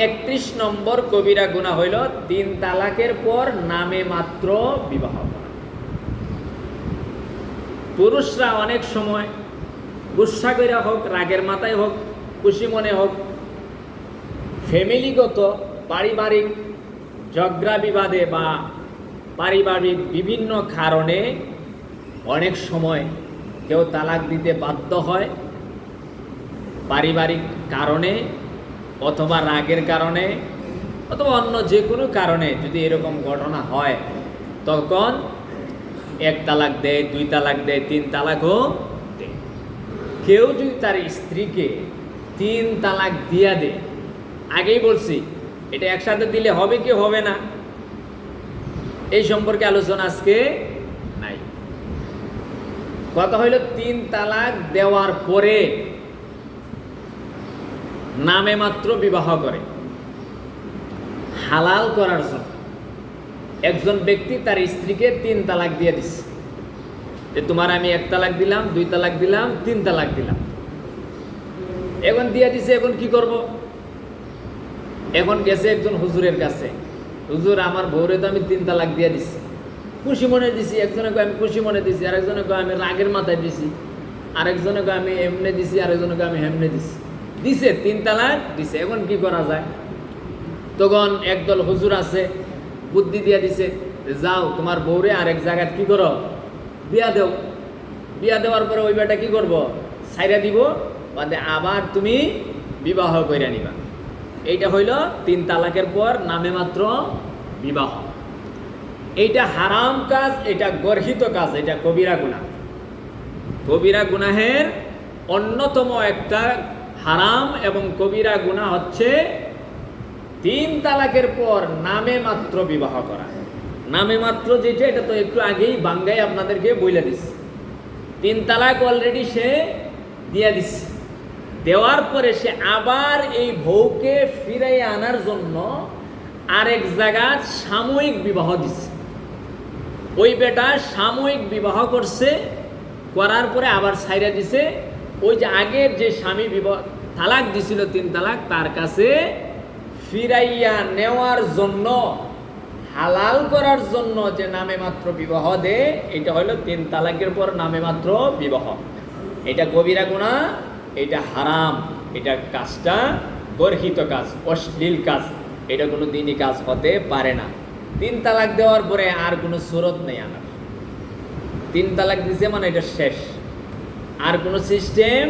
একত্রিশ নম্বর কবিরা গুণা হইল তিন তালাকের পর নামে মাত্র বিবাহ পুরুষরা অনেক সময় গুসা হোক, রাগের মাথায় হোক, খুশি মনে হোক, ফ্যামিলিগত, পারিবারিক ঝগড়া বিবাদে বা পারিবারিক বিভিন্ন কারণে অনেক সময় কেউ তালাক দিতে বাধ্য হয়। পারিবারিক কারণে অথবা রাগের কারণে, অথবা অন্য যে কোনো কারণে যদি এরকম ঘটনা হয়, তখন এক তালাক দেয়, দুই তালাক দেয়, তিন তালাকও দেয়। কেউ যদি তার স্ত্রীকে তিন তালাক দিয়া দেয়, আগেই বলছি, এটা একসাথে দিলে হবে কি হবে না? এই সম্পর্কে আলোচনা আজকে নাই। কথা হইল, তিন তালাক দেওয়ার পরে নামে মাত্র বিবাহ করে। হালাল করার জন্য। একজন ব্যক্তি তার স্ত্রীকে তিন তালাক দিয়ে দিচ্ছে যে তোমার আমি এক তালাক দিলাম, দুই তালাক দিলাম, তিন তালাক দিলাম। এখন দিয়ে দিছে, এখন কি করব? এখন গেছে একজন হুজুরের কাছে। হুজুর, আমার বউরে তো আমি তিন তালাক দিয়ে দিছি। খুশি মনে দিছি একজনে আমি খুশি মনে দিছি আরেকজনে আমি রাগের মাথায় দিছি আরেকজনে আমি এমনে দিছি আরেকজনে আমি হেমনে দিছি। দিছে তিন তালাক, দিছে। এখন কি করা যায়? তখন একদল হুজুর আছে, বুদ্ধি দিয়া দিছে, যাও তোমার বউরে আরেক জায়গায় কি করো? বিয়া দেও। বিয়া দেওয়ার পরে ওই বেটা কি করব? সাইরা দিব, বাদে আবার তুমি বিবাহ কইরা নিবা। এইটা হইল তিন তালাকের পর নামে মাত্র বিবাহ। এইটা হারাম কাজ, এটা গর্হিত কাজ, এটা কবিরা গুনাহ। কবিরা গুনাহের অন্যতম একটা হারাম এবং কবিরা গুনাহ হচ্ছে তিন তালাকের পর নামে মাত্র বিবাহ করা। নামে মাত্র যেটা, এটা তো একটু আগেই বাঙ্গাই আপনাদেরকে বইলে দিচ্ছে তিন তালাক অলরেডি সে দিয়ে দিচ্ছে দেওয়ার পরে সে আবার এই বউকে ফিরাই আনার জন্য আরেক জায়গায় সাময়িক বিবাহ দিচ্ছে ওই বেটা সাময়িক বিবাহ করছে, করার পরে আবার সাইরা দিছে ওই যে আগের যে স্বামী বিবাহ, তালাক দিছিল তিন তালাক, তার কাছে ফিরাইয়া নেওয়ার জন্য, হালাল করার জন্য যে নামে মাত্র বিবাহ দে, এটা হলো তিন তালাকের পর নামে মাত্র বিবাহ। এটা কবিরা গুণা এটা হারাম, এটা কাজটা গর্হিত কাজ, অশ্লীল কাজ, এটা কোনো দিনই কাজ হতে পারে না। তিন তালাক দেওয়ার পরে আর কোনো সুরত নেই আনার তিন তালাক দিছে মানে এটা শেষ। আর কোনো সিস্টেম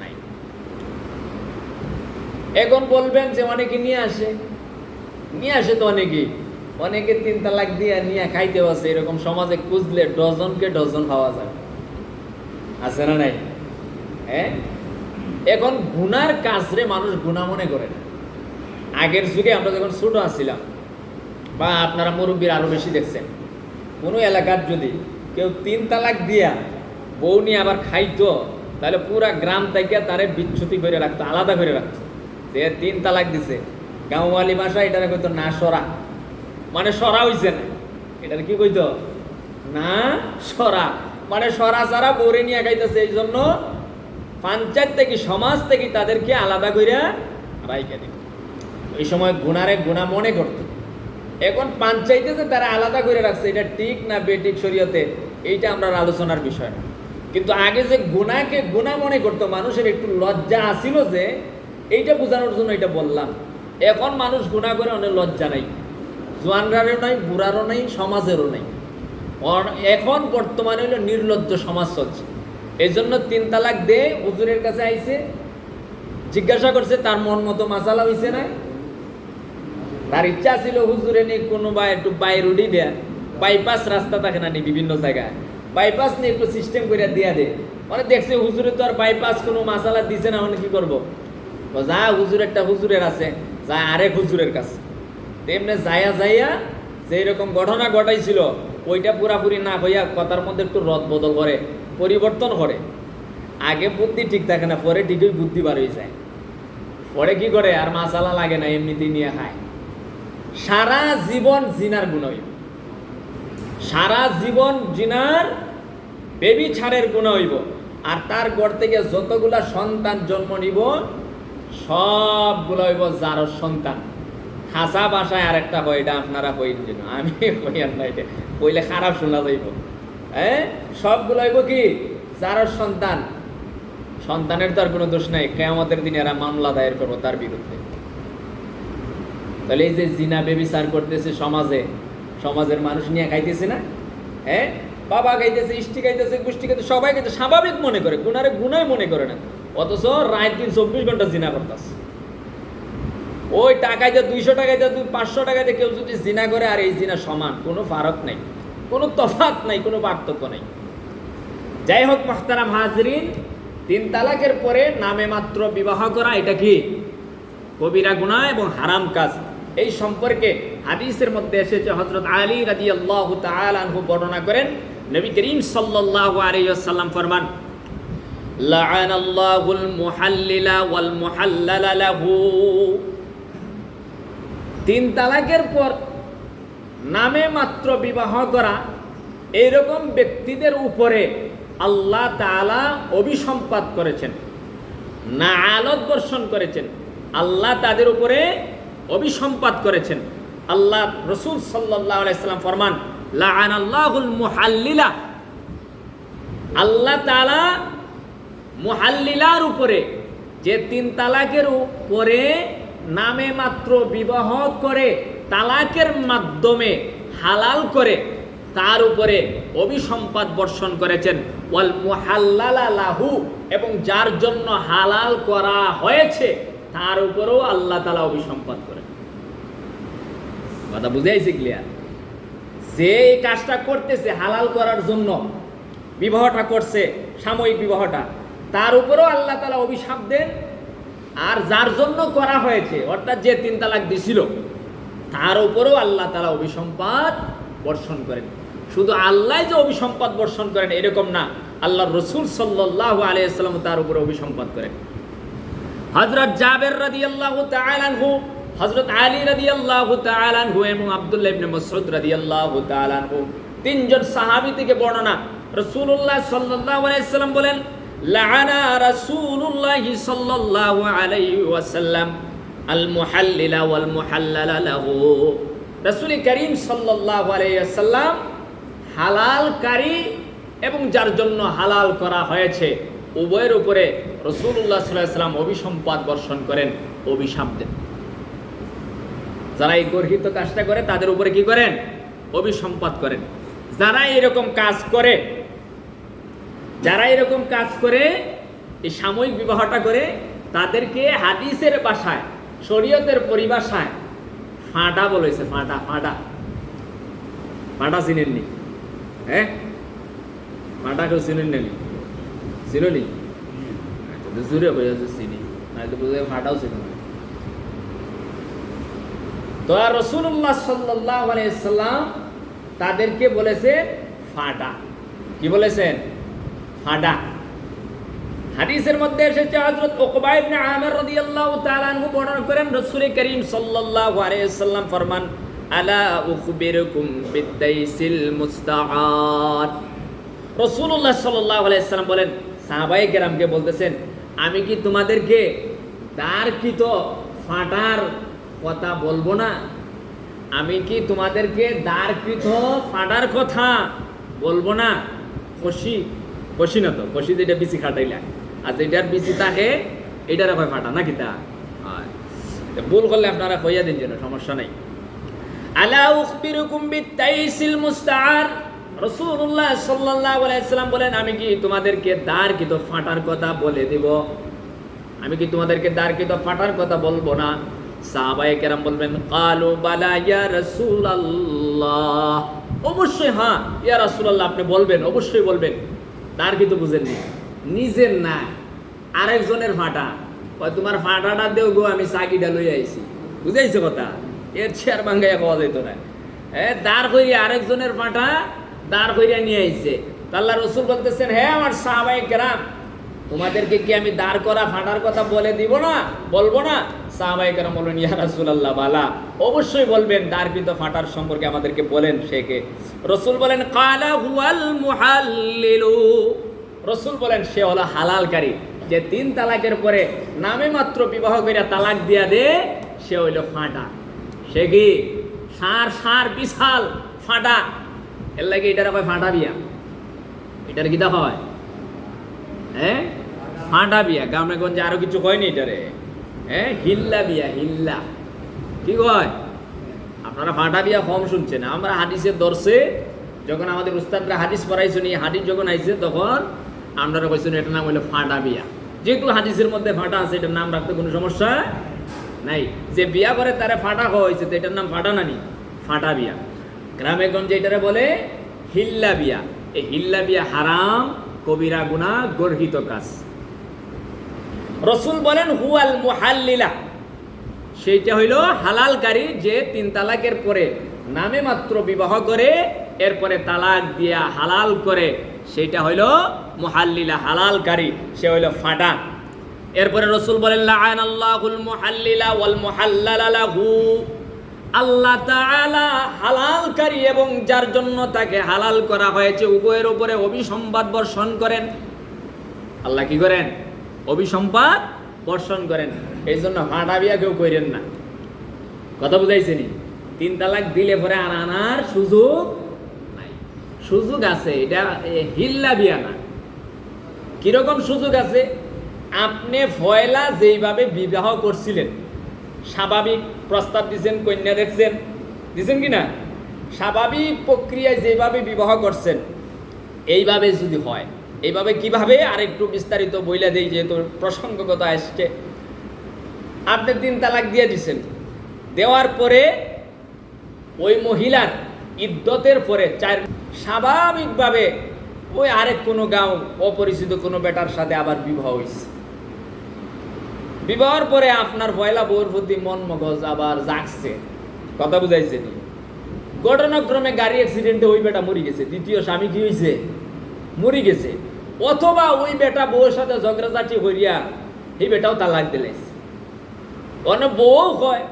নাই। এখন বলবেন যে অনেকে নিয়ে আসে। নিয়ে আসে তো অনেকেই। অনেকে তিন তালাক দিয়ে নিয়ে খাইতে বসে এরকম সমাজে খুঁজলে ডজনকে ডজন পাওয়া যায়। আছে না নাই? হ্যাঁ? এখন গুনার কাজরে মানুষ গুণা মনে করে না। আগের যুগে আমরা যখন ছোট আসছিলাম বা আপনারা মুরব্বীর আরও বেশি দেখছেন, কোনো এলাকার যদি কেউ তিন তালাক দিয়া বউ নিয়ে আবার খাইতো, তাহলে পুরা গ্রাম থেকে তারে বিচ্ছুতি করে রাখতো, আলাদা করে রাখতো। যে তিন তালাক দিছে, গাঁওয়ালি ভাষা এটারে কইতো, না, সরা। মানে সরা হইছে না। এটার কি কইতো? না, সরা। মানে সরা সারা বউরে নিয়ে খাইতেছে, এই জন্য পঞ্চায়েত থেকে, সমাজ থেকে তাদেরকে আলাদা কইরা রাইকা দিত ওই সময় গুণারে গুণা মনে করতো। এখন পঞ্চায়েতে যে তারা আলাদা করে রাখছে, এটা ঠিক না বেটিক শরীয়তে, এইটা আমরা আলোচনার বিষয় না। কিন্তু আগে যে গুণাকে গুণা মনে করতো, মানুষের একটু লজ্জা আসিল যে এইটা বোঝানোর জন্য এটা বললাম। এখন মানুষ গুণা করে অনেক লজ্জা নাই। জোয়ানরারও নাই, বুড়ারও নাই, সমাজেরও নাই। এখন বর্তমানে হলো নির্লজ্জ সমাজ চলছে। এই জন্য তিন তালাক দে হুজুরের কাছে আইছে, জিজ্ঞাসা করছে, তার মন মতো মাসালা হইছে না? তার ইচ্ছা ছিল হুজুরে নিয়ে কোনো বা একটু বাইর উঠি দেয়া, বাইপাস রাস্তা থাকে না নি বিভিন্ন জায়গায়। বাইপাস নিয়ে একটু সিস্টেম করে দিয়া দে। মানে দেখছে হুজুরে তো আর বাইপাস কোনো মাসালা দিছে না মানে কি করব? যা হুজুর একটা হুজুরের আছে, যা আরেক হুজুরের কাছে। তেমনি যাইয়া যাইয়া যে এরকম ঘটনা ঘটাইছিল, ওইটা পুরাপুরি না হইয়া কথার মধ্যে একটু রদ বদল করে, পরিবর্তন করে। আগে বুদ্ধি ঠিক থাকে না, পরে ঠিকই বুদ্ধি বার হয়ে যায়। পরে কি করে, আর মাসালা লাগে না, এমনিতেই নিয়ে খায়। সারা জীবন জিনার গুণ সারা জীবন জিনার বেবি ছাড়ের গুণ হইব। আর তার গড় থেকে যতগুলা সন্তান জন্ম নিব, সবগুলো হইব যার সন্তান। খাসা বাসায় আরেকটা হয় এটা আপনারা হইন যেন। আমি হইয়ার না এটা খারাপ শোনা যাইব। হ্যাঁ? সবগুলো হইব কি? যার সন্তান। সন্তানের তো আর কোনো দোষ নাই, কেয়ামতের দিনে এরা মামলা দায়ের করব তার বিরুদ্ধে। তাহলে এই যে জিনা বেবিচার করতেছে সমাজে, সমাজের মানুষ নিয়ে খাইতেছে না? হ্যাঁ? বাবা খাইতেছে ইষ্টি খাইতেছে গোষ্ঠী খাইতে সবাই খাইতে স্বাভাবিক মনে করে গুনারে গুনাই মনে করে না। অথচ রায় দিন চব্বিশ ঘণ্টা জিনা করতেছে। ওই টাকায় যে দুইশো টাকায় যে পাঁচশো টাকায় কেউ যদি জিনা করে, আর এই জিনা সমান, কোনো ফারক নাই। কোনো তফাত নাই, কোনো পার্থক্য নাই। যাই হোক, মোহতারাম হাজরিন, তিন তালাকের পরে নামে মাত্র বিবাহ করা, এটা কি? কবিরা গুনাহ এবং হারাম কাজ। এই সম্পর্কে হাদিসের মধ্যে এসেছে হজরত আলী রাজি আল্লাহ বর্ণনা করেন নবী করিম সাল্লাহ আলাইসাল্লাম ফরমান লাআন আল্লাহুল মুহাল্লিলা ওয়াল মুহাল্লালা লাহু। তিন তালাকের পর নামে মাত্র বিবাহ করা এইরকম ব্যক্তিদের উপরে আল্লাহ তালা অভিসম্পাদ করেছেন, না আলত বর্ষণ করেছেন, আল্লাহ তাদের উপরে অভিসম্পাদ করেছেন। আল্লাহ রসুল সাল্লাহ আলাইসাল্লাম ফরমান আল্লাহ তাআলা মুহাল্লিলার উপরে যে তিন তালাকের উপরে নামে মাত্র বিবাহ করে, তালাকের মাধ্যমে হালাল করে, তার উপরে অভিসম্পাদ বর্ষণ করেছেন। ওয়াল লাহু, এবং যার জন্য হালাল করা হয়েছে, তার উপরেও আল্লাহ তালা অভিসম্পাদ করেন। কথা বুঝাইছে ক্লিয়ার যে এই কাজটা করতেছে হালাল করার জন্য, বিবাহটা করছে, সাময়িক বিবাহটা, তার উপরেও আল্লাহ তালা অভিশাপ দেন। আর যার জন্য করা হয়েছে, অর্থাৎ যে তিন তালাক দিছিল, তার উপরেও আল্লাহ তালা অভিসম্পাদ বর্ষণ করেন। শুধু আল্লাহ যে অভিসম্পাদ বর্ষণ করেন, এরকম না আল্লাহ রসুল সাল্লাহ আলিয়াল্লাম তার উপরে অভিসম্পাদ করেন। হজরত জাবের রাদি আল্লাহ হজরত আলী রাদি আল্লাহ তালানহু এবং আবদুল্লাহ ইবনে মসউদ রাদি আল্লাহ তালানহু তিনজন সাহাবী থেকে বর্ণনা রসুল্লাহ সাল্লাহ আলাইসাল্লাম বলেন, লাআনা রাসূলুল্লাহ সাল্লাল্লাহু আলাইহি ওয়াসাল্লাম আল মুহাল্লিলা ওয়াল মুহাল্লালা লাহু। রাসূল করিম আলাইহি ওয়াসাল্লাম হালালকারী এবং যার জন্য হালাল করা হয়েছে, উভয়ের উপরে রসুল্লাহ সাল্লাম অভিসম্পাদ বর্ষণ করেন, অভিশাপ দেন। যারা এই গর্হিত কাজটা করে তাদের উপরে কি করেন? অভিসম্পাদ করেন। যারা এরকম কাজ করে যারা এরকম কাজ করে এই সাময়িক বিবাহটা করে তাদেরকে হাদিসের বাসায় শরীয়তের পরিভাষায় ফাঁটা বলেছে ফাঁটা ফাঁটা ফাঁটা চিনেননি? হ্যাঁ? ফাঁটা কেউ চিনেন? নাকি চিনি তো জুড়ে বোঝা চিনি না তো বোঝা ফাটাও চিনি না। তো আর রসুল্লাহ সাল্লাহ আলাইসাল্লাম তাদেরকে বলেছে ফাটা কি বলেছেন? ফাটা হাদিসের মধ্যে এসেছে, হযরত উকবা ইবনে আমির রাদিয়াল্লাহু তাআলা আনহু বর্ণনা করেন, রাসূল করিম সাল্লাল্লাহু আলাইহি ওয়াসাল্লাম ফরমান, আলা উখবিরুকুম বিদাইসিল মুস্তাআদ রাসূলুল্লাহ সাল্লাল্লাহু আলাইহি ওয়াসাল্লাম বলেন, সাহাবায়ে কেরামকে বলতেছেন, আমি কি তোমাদেরকে দ্বারকৃত ফাটার কথা বলব না। আমি কি তোমাদেরকে দ্বারকৃত ফাটার কথা বলব না? খুশি খুশি না তো খুশি যেটা বিচি খাটাইলা। আর যেটার বিচি থাকে, এটার হয় ফাটা নাকি তা? তা ভুল করলে আপনারা কইয়া দিন যেন, সমস্যা নাই। আলা উখবিরুকুম বিতাইসিল মুস্তাআর রাসূলুল্লাহ সাল্লাল্লাহু আলাইহি সাল্লাম বলেন, আমি কি তোমাদেরকে দ্বারকৃত ফাটার কথা বলে দেব? আমি কি তোমাদেরকে দ্বারকৃত ফাটার কথা বলব না? সাহাবায়ে কেরাম বলবেন কালু বালা ইয়া রাসূলুল্লাহ। অবশ্যই হ্যাঁ ইয়া রাসূলুল্লাহ, আপনি বলবেন, অবশ্যই বলবেন। তার কিন্তু বুঝেননি। নিজের না, আরেকজনের ফাটা। তোমার ফাটাটা দেও গো, আমি চাকিটা লই আইছি। বুঝাইছে কথা। এর চেয়ার ভাঙ্গাইয়া পাওয়া যেত না। এ, দাঁড় করিয়া আরেকজনের ফাটা দাঁড় করিয়া নিয়ে আইছে। আল্লাহ রসুল বলতেছেন হ্যাঁ আমার সাহাবাই কেরাম, তোমাদেরকে কি আমি দাঁড় করা ফাটার কথা বলে দিব না, বলব না? সাহাবাই ইয়া রাসূলুল্লাহ বালা অবশ্যই বলবেন দাঁড়কৃত ফাটার সম্পর্কে আমাদেরকে বলেন সেকে রসুল বলেন কালা হুয়াল মুহাল্লিলু রসুল বলেন সে হলো হালালকারী যে তিন তালাকের পরে নামে মাত্র বিবাহ করে তালাক দিয়া দে সে হইল ফাঁটা সে কি সার সার বিশাল ফাঁটা এর লাগে এটার কয় ফাঁটা বিয়া এটার কি দেখা হয় হ্যাঁ ফাঁটা বিয়া গ্রামে গঞ্জে আরও কিছু হয়নি এটারে হ্যাঁ হিল্লা বিয়া হিল্লা। কি কয়? আপনারা ফাঁটা বিয়া কম শুনছেন। আমরা হাদিসের দর্শে যখন আমাদের উস্তাদরা হাদিস পড়াইছেন, এই হাদিস যখন আইছে, তখন আপনারা কইছেন, এটার নাম হলো ফাঁটা বিয়া যেহেতু হাদিসের মধ্যে ফাঁটা আছে, এটার নাম রাখতে কোনো সমস্যা নাই। যে বিয়া করে তারা ফাঁটা হয়েছে, তো এটার নাম ফাঁটা নানি ফাঁটা বিয়া গ্রামে গঞ্জে এটারে বলে হিল্লা বিয়া এই হিল্লা বিয়া হারাম, কবিরা গুণা গর্হিত কাজ। রসুল বলেন, হুয়াল মুহাল্লিলা। সেইটা হইল হালালকারী যে তিন তালাকের পরে নামে মাত্র বিবাহ করে, এরপরে তালাক দিয়া হালাল করে, সেইটা হইল মুহাল্লিলা হালালকারী সে হইল ফাটা। এরপরে রসুল বলেন লাআন আল্লাহুল মুহাল্লিলা ওয়াল মুহাল্লালা লাহু। আল্লাহ তাআলা হালালকারী এবং যার জন্য তাকে হালাল করা হয়েছে, উভয়ের উপরে অভিসম্বাদ বর্ষণ করেন। আল্লাহ কি করেন? অভিসম্পাদ বর্ষণ করেন। এই জন্য ফাটা বিয়া কেউ করেন না। কথা বুঝাইছেনি? তিন তালাক দিলে পরে আর আনার সুযোগ নাই। সুযোগ আছে, এটা হিল্লা বিয়া না। কীরকম সুযোগ আছে? আপনি ফয়লা যেইভাবে বিবাহ করছিলেন, স্বাভাবিক প্রস্তাব দিছেন, কন্যা দেখছেন, দিছেন কি না? স্বাভাবিক প্রক্রিয়ায় যেভাবে বিবাহ করছেন, এইভাবে যদি হয় এইভাবে কীভাবে আরেকটু বিস্তারিত বইলা দেই, যেহেতু প্রসঙ্গগত আসছে। আপনি তিন তালাক দিয়ে দিছেন। দেওয়ার পরে ওই মহিলার ইদ্যতের পরে চার স্বাভাবিকভাবে ওই আরেক কোনো গাঁও, অপরিচিত কোনো বেটার সাথে আবার বিবাহ হয়েছে বিবাহর পরে আপনার পয়লা বউর প্রতি মন মগজ আবার জাগছে। কথা বুঝাইছে ঘটনাক্রমে গাড়ি অ্যাক্সিডেন্টে ওই বেটা মরি গেছে। দ্বিতীয় স্বামী কি হয়েছে মরি গেছে। অথবা ওই বেটা বউর সাথে ঝগড়াঝাটি হইয়া এই বেটাও তালাক দিলাইছে। অন্য বউ কয়,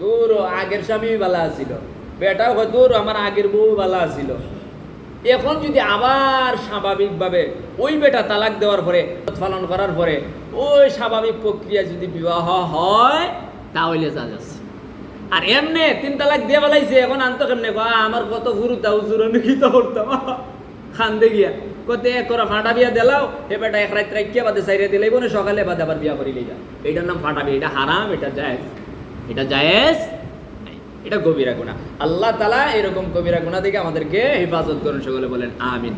দূর, আগের স্বামী বালা আছিল। বেটাও কয়, দূর, আমার আগের বউ বালা আছিল। এখন যদি আবার স্বাভাবিকভাবে ওই বেটা তালাক দেওয়ার পরে পালন করার পরে, ওই স্বাভাবিক প্রক্রিয়া যদি বিবাহ হয়, তাহলে যা যাচ্ছে। আর এমনে তিন তালাক দিয়ে বেলাইছে এখন আনতো কেমনে আমার কত গুরু তাও জুরানি কি তো করতাম? খান্দে গিয়া। কতে করা ফাটা বিয়া দিলাও, হে বেটা, এক রাত রাখিয়া বাদে সাইরে দিলেই বোনে সকালে বাদে আবার বিয়া করি লইয়া এইটার নাম ফাঁটা বিয়া, এটা হারাম, এটা জায়েজ। এটা জায়েজ এটা গভীরা গুণা আল্লাহ তালা এরকম কবিরা গুণা থেকে আমাদেরকে হেফাজত করুন, সকলে বলেন, আমিন।